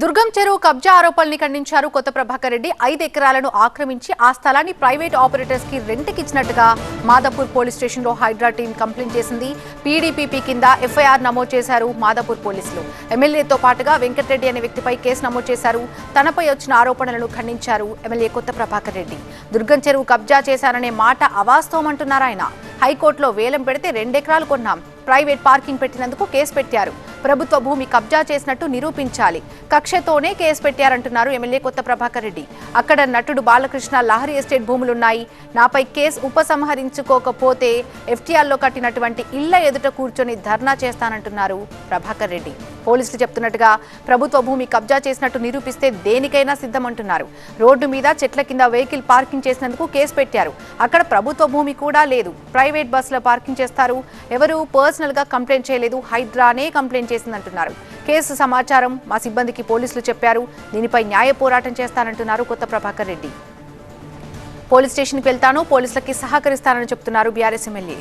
దుర్గం చెరువు కబ్జా ఆరోపణల్ని ఖండించారు కొత్త ప్రభాకర్ రెడ్డి. ఐదు ఎకరాలను ఆక్రమించి ఆ స్థలాన్ని ప్రైవేట్ ఆపరేటర్స్కి రెంట్కి ఇచ్చినట్టుగా మాదాపూర్ పోలీస్ స్టేషన్లో హైడ్రా టీం కంప్లైంట్ చేసింది. పీడీపీపీ కింద ఎఫ్ఐఆర్ నమోదు చేశారు మాదాపూర్ పోలీసులు. ఎమ్మెల్యేతో పాటుగా వెంకటరెడ్డి అనే వ్యక్తిపై కేసు నమోదు చేశారు. తనపై వచ్చిన ఆరోపణలను ఖండించారు ఎమ్మెల్యే కొత్త ప్రభాకర్ రెడ్డి. దుర్గం చెరువు కబ్జా చేశారనే మాట అవాస్తవం అంటున్నారు ఆయన. హైకోర్టులో వేలం పెడితే రెండెకరాలు కొన్నాం. ప్రైవేట్ పార్కింగ్ పెట్టినందుకు కేసు పెట్టారు. ప్రభుత్వ భూమి కబ్జా చేసినట్టు నిరూపించాలి. కక్షతోనే కేసు పెట్టారంటున్నారు ఎమ్మెల్యే కొత్త ప్రభాకర్ రెడ్డి. అక్కడ నటుడు బాలకృష్ణ లహరి ఎస్టేట్ భూములున్నాయి. నాపై కేసు ఉపసంహరించుకోకపోతే ఎఫ్టీఆర్లో కట్టినటువంటి ఇళ్ళ ఎదుట కూర్చొని ధర్నా చేస్తానంటున్నారు ప్రభాకర్ రెడ్డి. పోలీసులు చెప్తున్నట్టుగా ప్రభుత్వ భూమి కబ్జా చేసినట్టు నిరూపిస్తే దేనికైనా సిద్ధమంటున్నారు. రోడ్డు మీద చెట్ల కింద వెహికల్ పార్కింగ్ చేసినందుకు కేసు పెట్టారు. అక్కడ ప్రభుత్వ భూమి కూడా లేదు. ప్రైవేట్ బస్సులో పార్కింగ్ చేస్తారు. ఎవరు పర్సనల్గా కంప్లైంట్ చేయలేదు. హైడ్రానే కంప్లైంట్ చేసిందంటున్నారు. కేసు సమాచారం మా సిబ్బందికి పోలీసులు చెప్పారు. దీనిపై న్యాయ పోరాటం చేస్తానంటున్నారు కొత్త ప్రభాకర్ రెడ్డి. పోలీస్ స్టేషన్కి వెళ్తాను. పోలీసులకి సహకరిస్తానని చెప్తున్నారు బీఆర్ఎస్ ఎమ్మెల్యే.